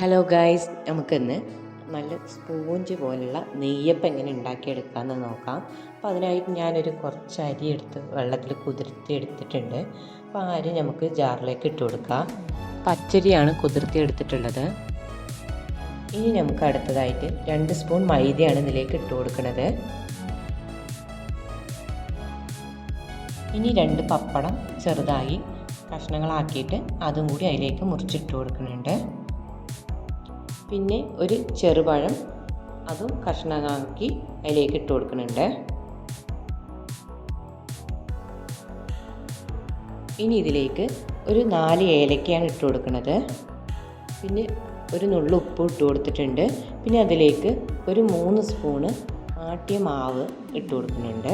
Hello guys നമുക്കിന്ന് നല്ല sponge പോലുള്ള നെയ്യപ്പം എങ്ങനെ ഉണ്ടാക്കിയെടുക്കാമെന്ന് നോക്കാം. അപ്പോൾ അതിനായിട്ട് ഞാനൊരു കുറച്ച് അരി എടുത്ത് വെള്ളത്തിൽ കുതിർത്തി എടുത്തിട്ടുണ്ട്. അപ്പോൾ ആ അരി നമുക്ക് ജാറിലേക്ക് ഇട്ട് കൊടുക്കാം. പച്ചരിയാണ് കുതിർത്തി എടുത്തിട്ടുള്ളത്. ഇനി നമുക്ക് അടുത്തതായിട്ട് രണ്ട് സ്പൂൺ മൈദയാണ് ഇതിലേക്ക് ഇട്ട് കൊടുക്കുന്നത് ഇനി രണ്ട് പപ്പടം ചെറുതായി കഷ്ണങ്ങളാക്കിയിട്ട് അതും കൂടി അതിലേക്ക് മുറിച്ചിട്ട് കൊടുക്കുന്നുണ്ട്. പിന്നെ ഒരു ചെറുപഴം അതും കഷ്ണമാക്കി അതിലേക്ക് ഇട്ട് കൊടുക്കുന്നുണ്ട്. ഇനി ഇതിലേക്ക് ഒരു നാല് ഏലക്കയാണ് ഇട്ട് കൊടുക്കുന്നത്. പിന്നെ ഒരു നുള്ളു ഉപ്പ് ഇട്ട് കൊടുത്തിട്ടുണ്ട്. പിന്നെ അതിലേക്ക് ഒരു മൂന്ന് സ്പൂണ് ആട്ടിയ മാവ് ഇട്ട് കൊടുക്കുന്നുണ്ട്.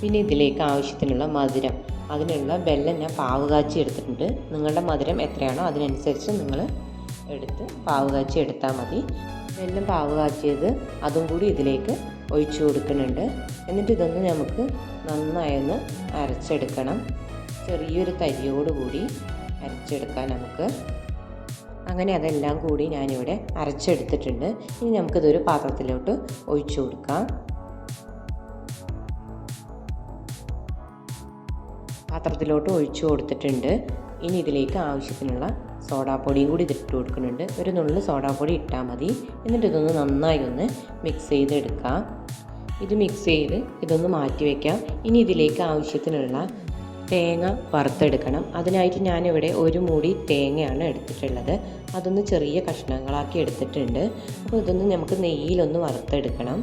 പിന്നെ ഇതിലേക്ക് ആവശ്യത്തിനുള്ള മധുരം. അതിനുള്ള വെള്ളം ഞാൻ പാവ് കാച്ചി എടുത്തിട്ടുണ്ട്. നിങ്ങളുടെ മധുരം എത്രയാണോ അതിനനുസരിച്ച് നിങ്ങൾ എടുത്ത് പാവ് കാച്ചി എടുത്താൽ മതി. വെല്ലം പാവ് കാച്ചിയത് അതും കൂടി ഇതിലേക്ക് ഒഴിച്ചു കൊടുക്കുന്നുണ്ട്. എന്നിട്ട് ഇതൊന്ന് നമുക്ക് നന്നായൊന്ന് അരച്ചെടുക്കണം. ചെറിയൊരു തരിയോട് കൂടി അരച്ചെടുക്കാൻ നമുക്ക്. അങ്ങനെ അതെല്ലാം കൂടി ഞാനിവിടെ അരച്ചെടുത്തിട്ടുണ്ട്. ഇനി നമുക്കിതൊരു പാത്രത്തിലോട്ട് ഒഴിച്ചു കൊടുക്കാം. പാത്രത്തിലോട്ട് ഒഴിച്ചു കൊടുത്തിട്ടുണ്ട്. ഇനി ഇതിലേക്ക് ആവശ്യത്തിനുള്ള സോഡാപ്പൊടിയും കൂടി ഇതിട്ട് കൊടുക്കുന്നുണ്ട്. ഒരു നുള്ളു സോഡാപ്പൊടി ഇട്ടാൽ മതി. എന്നിട്ട് ഇതൊന്ന് നന്നായി ഒന്ന് മിക്സ് ചെയ്തെടുക്കാം. ഇത് മിക്സ് ചെയ്ത് ഇതൊന്ന് മാറ്റി വയ്ക്കാം ഇനി ഇതിലേക്ക് ആവശ്യത്തിനുള്ള തേങ്ങ വറുത്തെടുക്കണം. അതിനായിട്ട് ഞാനിവിടെ ഒരു മൂടി തേങ്ങയാണ് എടുത്തിട്ടുള്ളത്. അതൊന്ന് ചെറിയ കഷ്ണങ്ങളാക്കി എടുത്തിട്ടുണ്ട്. അപ്പോൾ ഇതൊന്ന് നമുക്ക് നെയ്യിലൊന്ന് വറുത്തെടുക്കണം.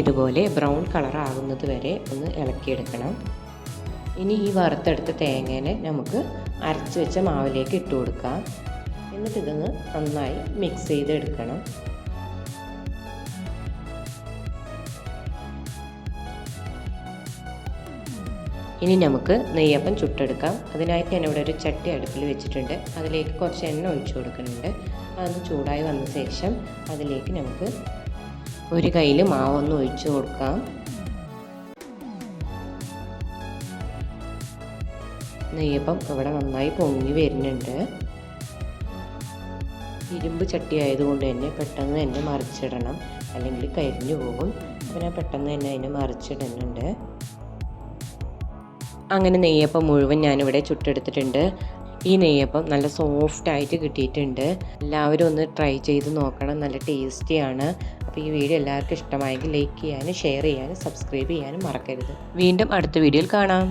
ഇതുപോലെ ബ്രൗൺ കളർ ആകുന്നത് വരെ ഒന്ന് ഇളക്കിയെടുക്കണം. ഇനി ഈ വറുത്തെടുത്ത തേങ്ങേനെ നമുക്ക് അരച്ച് വെച്ച മാവിലേക്ക് ഇട്ട് കൊടുക്കാം. എന്നിട്ട് ഇതൊന്ന് നന്നായി മിക്സ് ചെയ്തെടുക്കണം. ഇനി നമുക്ക് നെയ്യപ്പം ചുട്ടെടുക്കാം. അതിനായിട്ട് ഞാൻ ഇവിടെ ഒരു ചട്ടി അടുപ്പിൽ വെച്ചിട്ടുണ്ട്. അതിലേക്ക് കുറച്ച് എണ്ണ ഒഴിച്ചു കൊടുക്കുന്നുണ്ട്. അതൊന്ന് ചൂടായി വന്ന ശേഷം അതിലേക്ക് നമുക്ക് ഒരു കയ്യിൽ മാവൊന്ന് ഒഴിച്ചു കൊടുക്കാം. നെയ്യപ്പം ഇവിടെ നന്നായി പൊങ്ങി വരുന്നുണ്ട്. ഇരുമ്പ് ചട്ടി ആയതുകൊണ്ട് തന്നെ പെട്ടെന്ന് തന്നെ മറിച്ചിടണം. അല്ലെങ്കിൽ കരിഞ്ഞു പോകും. അപ്പോൾ ഞാൻ പെട്ടെന്ന് തന്നെ അതിനെ മറിച്ചിടുന്നുണ്ട്. അങ്ങനെ നെയ്യപ്പം മുഴുവൻ ഞാനിവിടെ ചുട്ടെടുത്തിട്ടുണ്ട്. ഈ നെയ്യപ്പം നല്ല സോഫ്റ്റ് ആയിട്ട് കിട്ടിയിട്ടുണ്ട്. എല്ലാവരും ഒന്ന് ട്രൈ ചെയ്ത് നോക്കണം. നല്ല ടേസ്റ്റിയാണ് അപ്പോൾ ഈ വീഡിയോ എല്ലാവർക്കും ഇഷ്ടമായെങ്കിൽ ലൈക്ക് ചെയ്യാനും ഷെയർ ചെയ്യാനും സബ്സ്ക്രൈബ് ചെയ്യാനും മറക്കരുത്. വീണ്ടും അടുത്ത വീഡിയോയിൽ കാണാം.